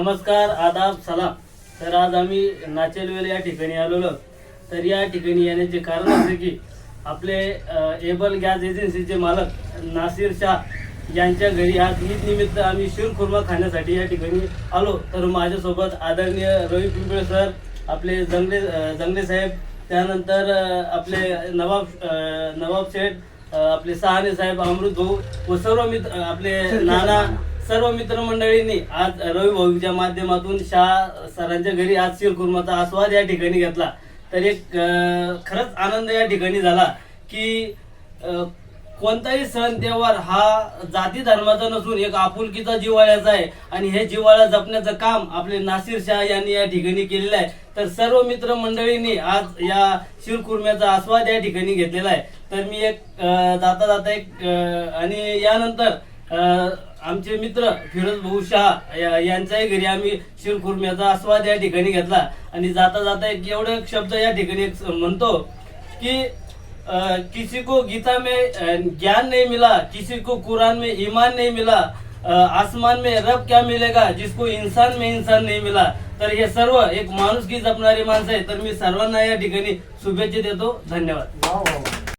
नमस्कार आदाब सलाम. तर आज आम्ही नाचेलवेल या ठिकाणी आलेलो. तर या ठिकाणी येण्याचे कारण असे की आपले एबल गॅस एजन्सीचे मालक नासिर शाह यांच्या घरी आज ईद निमित्त आम्ही शिरखुर्मा खाण्यासाठी या ठिकाणी आलो. तर माझ्यासोबत आदरणीय रवी पिंपळे सर आपले जंगले जंगले साहेब त्यानंतर आपले नवाब नवाब शेठ आपले सहाने साहेब अमृत भाऊ व सर्व मित्र आपले नाना सर्व मित्रमंडळींनी आज रवी भाऊच्या माध्यमातून शाह सरांच्या घरी आज शिरकुर्माचा आस्वाद या ठिकाणी घेतला. तर एक खरंच आनंद या ठिकाणी झाला की कोणताही सण त्योहार हा जाती धर्माचा नसून एक आपुलकीचा जिव्हाळ्याचा आहे. आणि हे जिव्हाळा जपण्याचं काम आपले नासिर शाह यांनी या ठिकाणी केलेलं आहे. तर सर्व मित्र मंडळींनी आज या शिरकुर्म्याचा आस्वाद या ठिकाणी घेतलेला आहे. तर मी एक जाता जाता एक आणि यानंतर आमचे मित्र फिरोज भाऊ शाह या- यांच्याही घरी आम्ही शिरखुर्म्याचा आस्वाद या ठिकाणी घेतला. आणि जाता जाता एक एवढे एक शब्द या ठिकाणी एक म्हणतो की किसी को गीता में ज्ञान नहीं मिला किसी को कुरान में ईमान नहीं मिला आसमान में रब क्या मिलेगा जिसको इंसान में इंसान नहीं मिला. तर हे सर्व एक माणूस की जपणारी माणसं आहे तर मी सर्वांना या ठिकाणी शुभेच्छा देतो. धन्यवाद. हो, हो.